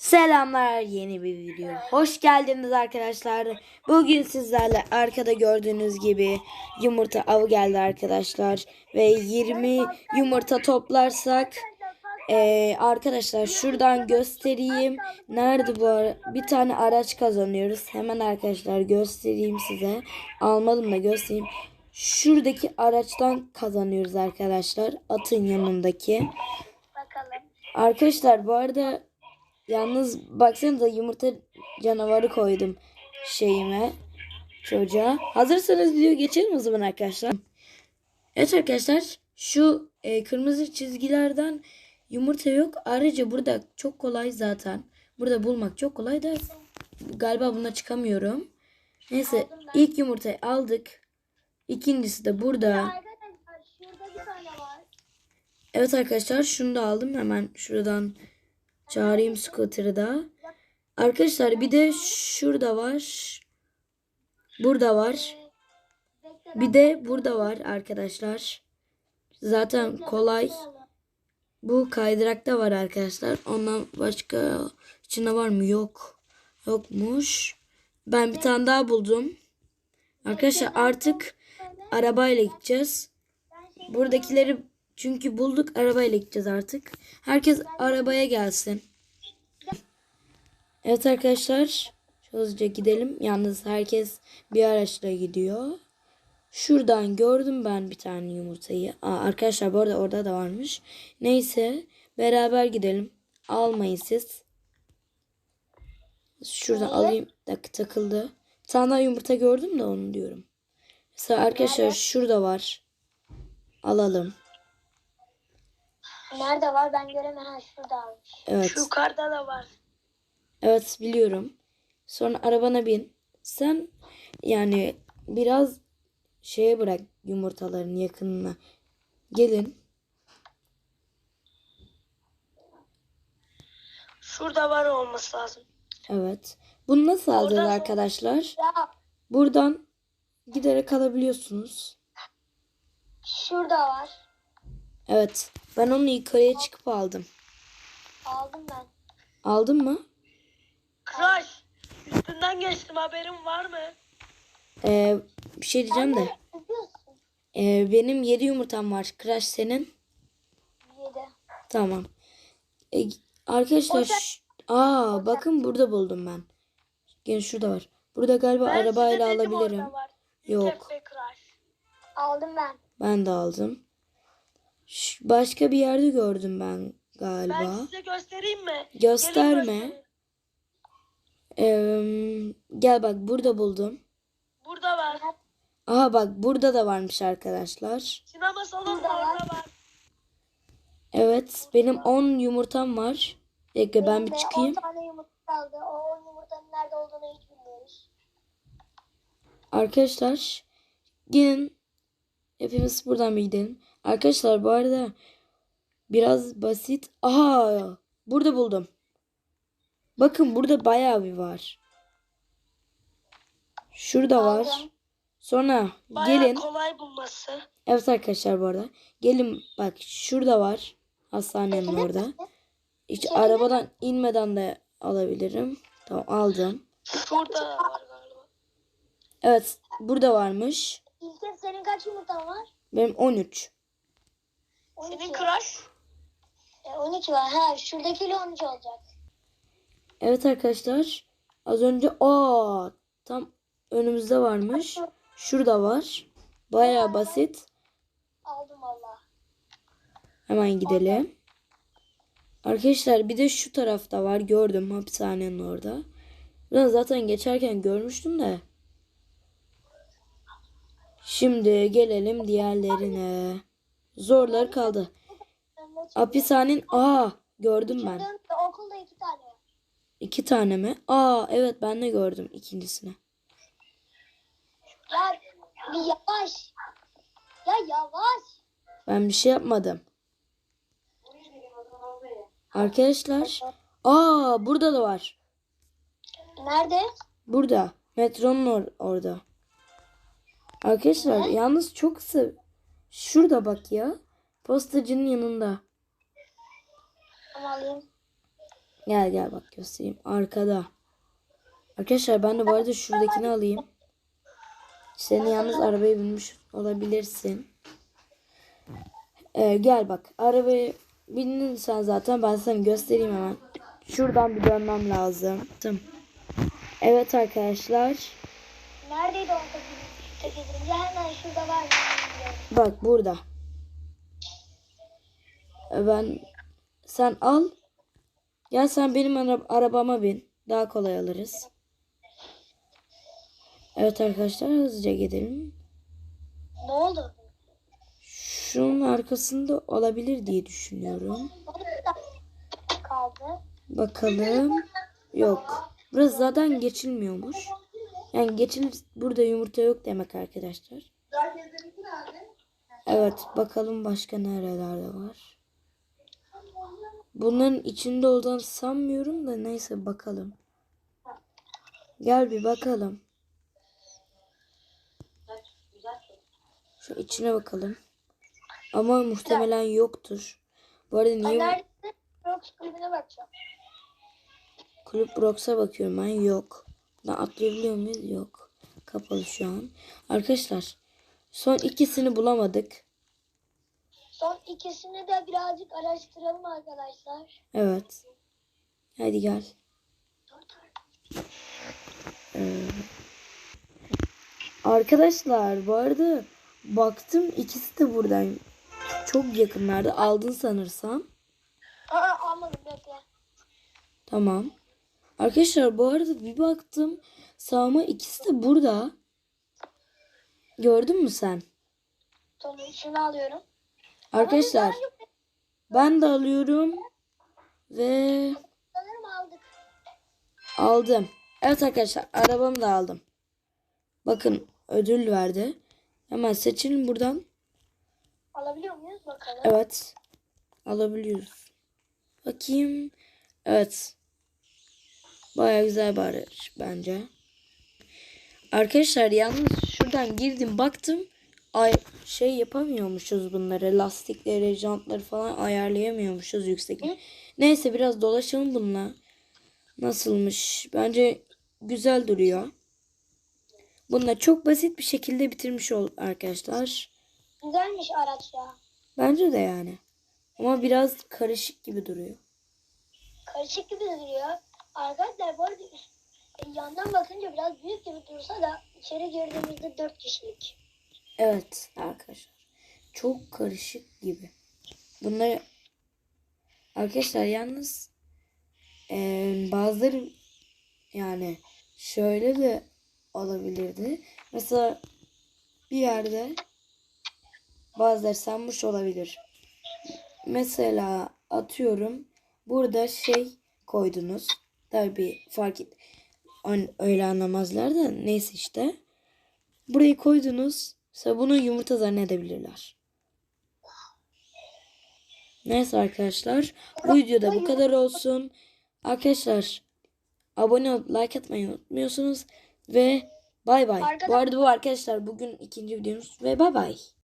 Selamlar yeni bir video. Hoş geldiniz arkadaşlar. Bugün sizlerle arkada gördüğünüz gibi yumurta avı geldi arkadaşlar. Ve 20 yumurta toplarsak eee, arkadaşlar şuradan göstereyim. Nerede bu ara? Bir tane araç kazanıyoruz. Hemen arkadaşlar göstereyim size. Almadım da göstereyim. Şuradaki araçtan kazanıyoruz arkadaşlar. Atın yanındaki. Arkadaşlar bu arada yalnız baksanıza yumurta canavarı koydum şeyime çocuğa. Hazırsanız video geçelim o zaman arkadaşlar. Evet arkadaşlar şu e, kırmızı çizgilerden yumurta yok. Ayrıca burada çok kolay zaten. Burada bulmak çok kolay da galiba buna çıkamıyorum. Neyse ilk yumurtayı aldık. İkincisi de burada. Evet arkadaşlar şunu da aldım. Hemen şuradan çağırayım scooter'ı da. Arkadaşlar bir de şurada var. Burada var. Bir de burada var arkadaşlar. Zaten kolay. Bu kaydırakta var arkadaşlar. Ondan başka içinde var mı? Yok. Yokmuş. Ben bir tane daha buldum. Arkadaşlar artık arabayla gideceğiz. Buradakileri çünkü bulduk arabayla gideceğiz artık. Herkes arabaya gelsin. Evet arkadaşlar hızlıca gidelim. Yalnız herkes bir araçla gidiyor. Şuradan gördüm ben bir tane yumurtayı. Aa, arkadaşlar bu arada orada da varmış. Neyse beraber gidelim. Almayın siz. Şuradan alayım. Dakika takıldı. Bir tane daha yumurta gördüm de onu diyorum. Mesela arkadaşlar şurada var. Alalım. Nerede var ben göremem. Ha şurada almış. Evet. yukarıda da var. Evet biliyorum. Sonra arabana bin. Sen yani biraz şeye bırak yumurtaların yakınına. Gelin. Şurada var olması lazım. Evet. Bunu nasıl alacağız Oradan- arkadaşlar? Ya Buradan giderek alabiliyorsunuz. şurada var. Evet. Ben onu yukarıya çıkıp aldım. Aldım ben. Aldın mı? Crash. Üstünden geçtim haberin var mı? Ee, bir şey diyeceğim de. Ee, benim 7 yumurtam var. Crash senin? Yedi. Tamam. E, arkadaşlar Orada- ş- aa bakın burada buldum ben. Gene şurada var. Burada galiba Ben arabayla alabilirim. Yok. Aldım ben. Ben de aldım. Ş- başka bir yerde gördüm ben Ben galiba. size göstereyim mi? Gösterme. Ee, gel bak burada buldum. Burada var. Aha bak burada da varmış arkadaşlar. Sinema salonu Burada var. orada var. Evet benim 10 yumurtam var. Dakika ben bir çıkayım. 10 tane yumurta kaldı. O 10 yumurtanın nerede olduğunu hiç bilmiyoruz. Arkadaşlar gelin hepimiz buradan bir gidelim. Arkadaşlar bu arada biraz basit. Aha burada buldum. Bakın burada bayağı bir var. Şurada var. Aldım. Sonra Bayağı gelin. kolay bulması. Evet arkadaşlar bu arada. Gelin bak şurada var. Hastanenin orada. Hiç Çekilir arabadan inmeden de alabilirim. Tamam aldım. Şurada da var galiba. Evet burada varmış. İlker senin kaç yumurtan var? Benim 13. 12. Senin Crash. E, 12 var. Ha şuradakiyle 13 olacak. Evet arkadaşlar. Az önce aa tam önümüzde varmış. Şurada var. Bayağı basit. Aldım valla. Hemen gidelim. Arkadaşlar bir de şu tarafta var. Gördüm hapishanenin orada. Ben zaten geçerken görmüştüm de. Şimdi gelelim diğerlerine. Zorlar kaldı. Hapishanenin aa gördüm ben. Okulda 2 tane. İki tane mi? Aa evet ben de gördüm ikincisini. Ya bir yavaş. Ya yavaş. Ben bir şey yapmadım. Arkadaşlar. Aa burada da var. Nerede? Burada. Metronun or- orada. Arkadaşlar yalnız çok kısa. Şurada bak ya. Postacının yanında. Alayım. Gel gel bak göstereyim. Arkada. Arkadaşlar ben de bu arada şuradakini alayım. Senin yalnız arabaya binmiş olabilirsin. Ee, gel bak. Arabaya bindin sen zaten. Ben sana göstereyim hemen. Şuradan bir dönmem lazım. Tamam. Evet arkadaşlar. Neredeydi o? Hemen şurada var. Bak burada. Ee, Ben sen al. Gel sen benim ara- arabama bin. Daha kolay alırız. Evet arkadaşlar hızlıca gidelim. Ne oldu? Şunun arkasında olabilir diye düşünüyorum. Kaldı. Bakalım. Yok. Burası zaten geçilmiyormuş. Yani geçilir burada yumurta yok demek arkadaşlar. Evet bakalım başka nerelerde var. Bunların içinde olduğunu sanmıyorum da neyse bakalım. Gel bir bakalım. Şu içine bakalım. Ama muhtemelen yoktur. Bu arada niye. Kulüp Rox'a bakıyorum ben. Yok. Atlayabiliyor muyuz? Yok. Kapalı şu an. Arkadaşlar son ikisini bulamadık. Son ikisini de birazcık araştıralım arkadaşlar. Evet. Hadi gel. Ee, arkadaşlar bu arada baktım ikisi de buradan çok yakınlarda. Aldın sanırsam. Aa almadım bekle. Tamam. Arkadaşlar bu arada bir baktım sağıma ikisi de burada. Gördün mü sen? Tamam şunu alıyorum. Arkadaşlar ben de alıyorum ve Sanırım aldık. aldım. Evet arkadaşlar arabamı da aldım. Bakın ödül verdi. Hemen seçelim buradan. Alabiliyor muyuz bakalım. Evet. Alabiliyoruz. Bakayım. Evet. Baya güzel bir araç bence. Arkadaşlar yalnız şuradan girdim baktım. Ay şey yapamıyormuşuz bunları. Lastikleri, jantları falan ayarlayamıyormuşuz yüksek. Neyse biraz dolaşalım bununla. Nasılmış? Bence güzel duruyor. Bununla çok basit bir şekilde bitirmiş ol arkadaşlar. Güzelmiş araç ya. Bence de yani. Ama biraz karışık gibi duruyor. Karışık gibi duruyor. Arkadaşlar bu arada üst- yandan bakınca biraz büyük gibi dursa da içeri girdiğimizde 4 kişilik. Evet arkadaşlar. Çok karışık gibi. Bunları arkadaşlar yalnız eee, bazıları yani şöyle de olabilirdi. Mesela bir yerde bazıları sanmış olabilir. Mesela atıyorum burada şey koydunuz. Tabii fark et. Öyle anlamazlar da neyse işte. Burayı koydunuz. Mesela bunu yumurta zannedebilirler. Neyse arkadaşlar. Bu videoda bu kadar olsun. Arkadaşlar abone olup like atmayı unutmuyorsunuz. Ve bay bay. Bu arada bu arkadaşlar bugün ikinci videomuz ve bay bay.